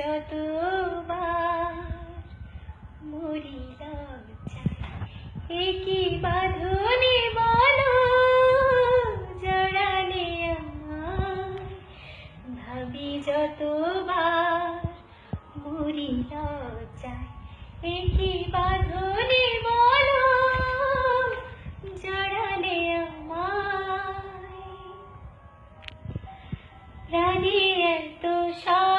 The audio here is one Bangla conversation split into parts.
যতবার মরি একই বাঁধনে বলো, জড়ালে আমায় ভাবি যতবার মরি লজ্জায় একই বাঁধনে বলো, জড়ালে আমায় প্রাণী এত স্বপ্নে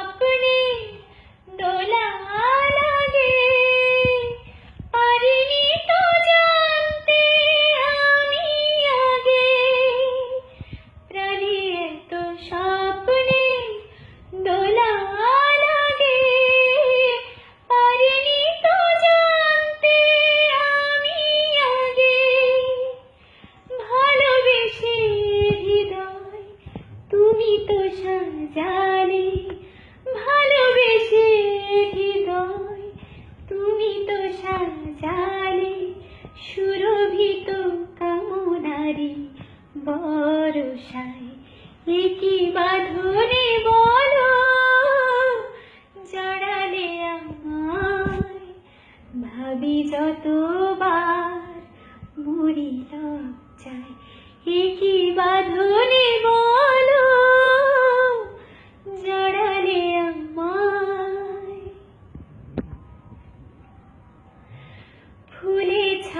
সাজালে ভালোবেসে হৃদয়। তুমি তো সাজালে সুরভিত কামনারি। বরসায় একই বাঁধনে বলো জড়ালে আমায়। ভাবি যতবার মরি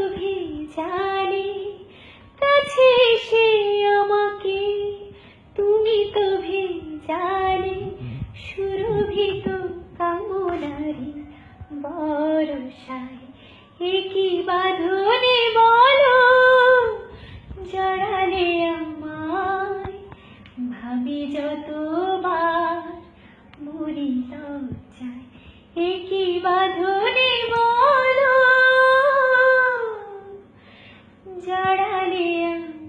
তো ভেজালে কাছে এসে আমাকে তুমি তো ভেজালে, সুরভিত কামনারি বরসায় একই বাঁধনে বলো, জড়ালে আমায় ভাবি যতবার মরি লজ্জায় একই বাঁধনে বলো জড়ালে আমায়